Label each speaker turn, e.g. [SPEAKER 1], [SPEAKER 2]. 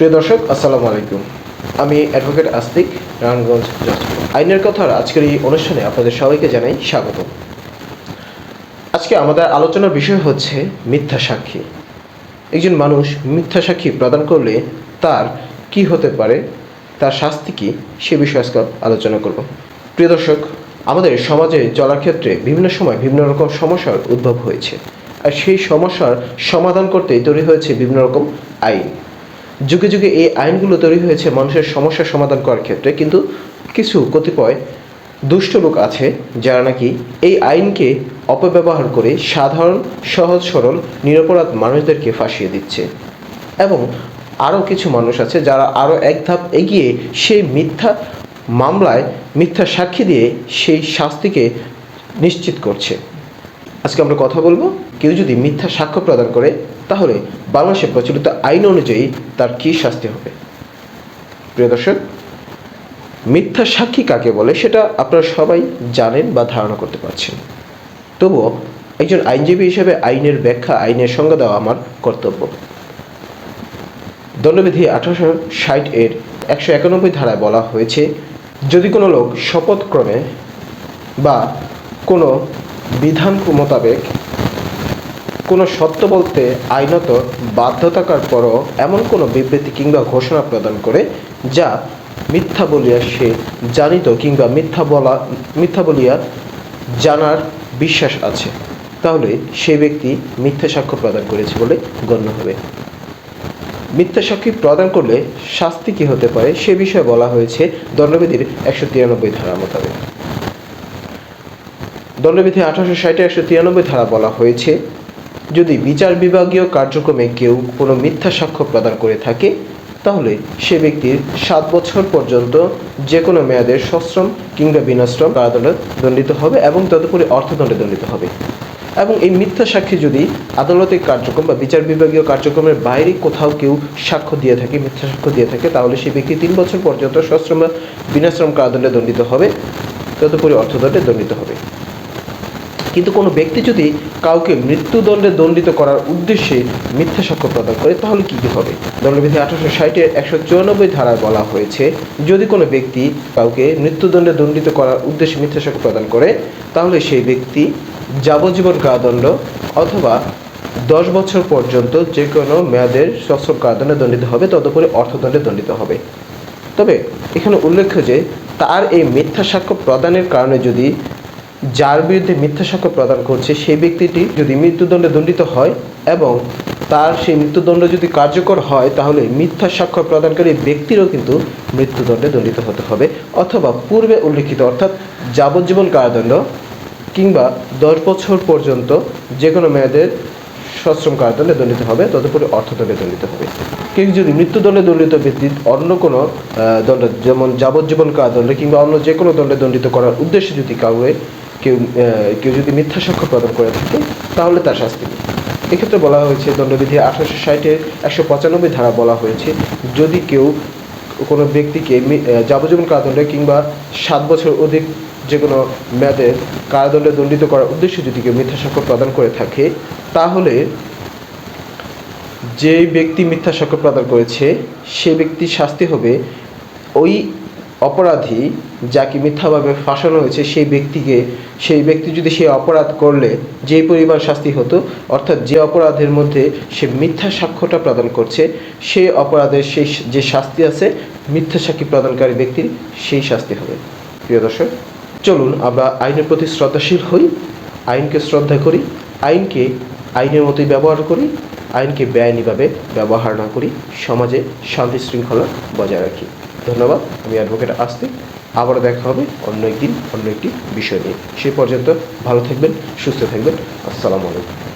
[SPEAKER 1] প্রিয় দর্শক, আসসালামু আলাইকুম। আমি অ্যাডভোকেট আস্তিক যাজপুর আইনের কথার আজকের এই অনুষ্ঠানে আপনাদের সবাইকে জানাই স্বাগত। আজকে আমাদের আলোচনার বিষয় হচ্ছে মিথ্যা সাক্ষী। একজন মানুষ মিথ্যা সাক্ষী প্রদান করলে তার কি হতে পারে, তার শাস্তি কি, সে বিষয়ে আজকে আলোচনা করব। প্রিয় দর্শক, আমাদের সমাজে চলার ক্ষেত্রে বিভিন্ন সময় বিভিন্ন রকম সমস্যার উদ্ভব হয়েছে। আর সেই সমস্যার সমাধান করতেই তৈরি হয়েছে বিভিন্ন রকম আইন। যুগে যুগে এই আইনগুলো তৈরি হয়েছে, মানুষের সমস্যার সমাধান করার ক্ষেত্রে। কিন্তু কিছু কতিপয় দুষ্ট লোক আছে, যারা নাকি এই আইনকে অপব্যবহার করে সাধারণ, সহজ, সরল, নিরপরাধ মানুষদেরকে ফাঁসিয়ে দিচ্ছে। এবং আরও কিছু মানুষ আছে যারা আরও এক ধাপ এগিয়ে সেই মিথ্যা মামলায়, মিথ্যা সাক্ষী দিয়ে সেই শাস্তিকে নিশ্চিত করছে। আজকে আমরা কথা বলব, কেউ যদি মিথ্যা সাক্ষ্য প্রদান করে তাহলে বাংলাদেশে প্রচলিত আইন অনুযায়ী তার কী শাস্তি হবে? প্রিয় দর্শক, মিথ্যা সাক্ষী কাকে বলে সেটা আপনারা সবাই জানেন বা ধারণা করতে পারছেন। তবুও একজন আইনজীবী হিসেবে আইনের ব্যাখ্যা, আইনের সংজ্ঞা দেওয়া আমার কর্তব্য। দণ্ডবিধি আঠারোশো ষাট এর একশো একানব্বই ধারায় বলা হয়েছে, যদি কোনো লোক শপথক্রমে বা কোনো বিধান মোতাবেক কোনো সত্য বলতে আইনত বাধ্য থাকার পরও এমন কোনো বিবৃতি কিংবা ঘোষণা প্রদান করে যা মিথ্যা বলিয়া সে জানিত কিংবা মিথ্যা বলা, মিথ্যা বলিয়া জানার বিশ্বাস আছে। তাহলে সে ব্যক্তি মিথ্যা সাক্ষ্য প্রদান করেছে বলে গণ্য হবে। মিথ্যা সাক্ষী প্রদান করলে শাস্তি কী হতে পারে সে বিষয়ে বলা হয়েছে দণ্ডবিধির একশো তিরানব্বই ধারা মোতাবেক। দণ্ডবিধি আঠারোশো ষাটে একশো তিরানব্বই ধারা বলা হয়েছে যদি বিচার বিভাগীয় কার্যক্রমে কেউ কোনো মিথ্যা সাক্ষ্য প্রদান করে থাকে, তাহলে সে ব্যক্তির সাত বছর পর্যন্ত যে কোনো মেয়াদের সশ্রম কিংবা বিনাশ্রম কারাদণ্ডে দণ্ডিত হবে এবং তদুপরি অর্থদণ্ডে দণ্ডিত হবে। এবং এই মিথ্যা সাক্ষী যদি আদালতের কার্যক্রম বা বিচার বিভাগীয় কার্যক্রমের বাইরে কোথাও কেউ সাক্ষ্য দিয়ে থাকে, মিথ্যা সাক্ষ্য দিয়ে থাকে, তাহলে সেই ব্যক্তি তিন বছর পর্যন্ত সশ্রম বা বিনাশ্রম কারাদণ্ডে দণ্ডিত হবে, তদুপরি অর্থদণ্ডে দণ্ডিত হবে। কিন্তু কোনো ব্যক্তি যদি কাউকে মৃত্যুদণ্ডে দণ্ডিত করার উদ্দেশ্যে মিথ্যা সাক্ষ্য প্রদান করে, তাহলে কী কী হবে? দণ্ডবিধি আঠারোশো ষাটের একশো চুরানব্বই ধারায় বলা হয়েছে, যদি কোনো ব্যক্তি কাউকে মৃত্যুদণ্ডে দণ্ডিত করার উদ্দেশ্যে মিথ্যা সাক্ষ্য প্রদান করে, তাহলে সেই ব্যক্তি যাবজ্জীবন কারাদণ্ড অথবা দশ বছর পর্যন্ত যে কোনো মেয়াদের সশ্রম কারাদণ্ডে দণ্ডিত হবে, তদুপরি অর্থদণ্ডে দণ্ডিত হবে। তবে এখানে উল্লেখ্য যে, তার এই মিথ্যা সাক্ষ্য প্রদানের কারণে যদি যার বিরুদ্ধে মিথ্যা সাক্ষ্য প্রদান করছে সেই ব্যক্তিটি যদি মৃত্যুদণ্ডে দণ্ডিত হয় এবং তার সেই মৃত্যুদণ্ড যদি কার্যকর হয়, তাহলে মিথ্যা সাক্ষ্য প্রদানকারী ব্যক্তিরও কিন্তু মৃত্যুদণ্ডে দণ্ডিত হতে হবে। অথবা পূর্বে উল্লিখিত, অর্থাৎ যাবজ্জীবন কারাদণ্ড কিংবা দশ বছর পর্যন্ত যে কোনো মেয়াদের সশ্রম কারাদণ্ডে দণ্ডিত হবে, তদুপরি অর্থদণ্ডে দণ্ডিত হবে। কেউ যদি মৃত্যুদণ্ডে দণ্ডিত ব্যক্তি অন্য কোনো দণ্ড, যেমন যাবজ্জীবন কারাদণ্ডে কিংবা অন্য যে কোনো দণ্ডে দণ্ডিত করার উদ্দেশ্যে যদি কাউকে কেউ কেউ যদি মিথ্যা সাক্ষ্য প্রদান করে থাকে, তাহলে তার শাস্তি নেই। এক্ষেত্রে বলা হয়েছে, দণ্ডবিধি আঠারোশো ষাটের একশো পঁচানব্বই ধারা বলা হয়েছে, যদি কেউ কোনো ব্যক্তিকে যাবজ্জীবন কারাদণ্ডে কিংবা সাত বছর অধিক যে কোনো মেয়াদে কারাদণ্ডে দণ্ডিত করার উদ্দেশ্যে যদি কেউ মিথ্যা সাক্ষ্য প্রদান করে থাকে, তাহলে যে ব্যক্তি মিথ্যা সাক্ষ্য প্রদান করেছে সে ব্যক্তির শাস্তি হবে ওই অপরাধী যাকে মিথ্যাভাবে ফাঁসানো হয়েছে, সেই ব্যক্তিকে সেই ব্যক্তি যদি সে অপরাধ করলে, যে পরিমাণ শাস্তি হতো, অর্থাৎ যে অপরাধের মধ্যে সে মিথ্যা সাক্ষ্যটা প্রদান করছে সেই অপরাধের সেই যে শাস্তি আছে, মিথ্যা সাক্ষী প্রদানকারী ব্যক্তির সেই শাস্তি হবে। প্রিয় দর্শক, চলুন আমরা আইনের প্রতি শ্রদ্ধাশীল হই, আইনকে শ্রদ্ধা করি, আইনকে আইনের মতোই ব্যবহার করি, আইনকে বেআইনিভাবে ব্যবহার না করি, সমাজে শান্তি শৃঙ্খলা বজায় রাখি। ধন্যবাদ, আমি অ্যাডভোকেট আস্তিক আবারও দেখা হবে অন্য একদিন, অন্য একটি বিষয় নিয়ে। সে পর্যন্ত ভালো থাকবেন, সুস্থ থাকবেন। আসসালামু আলাইকুম।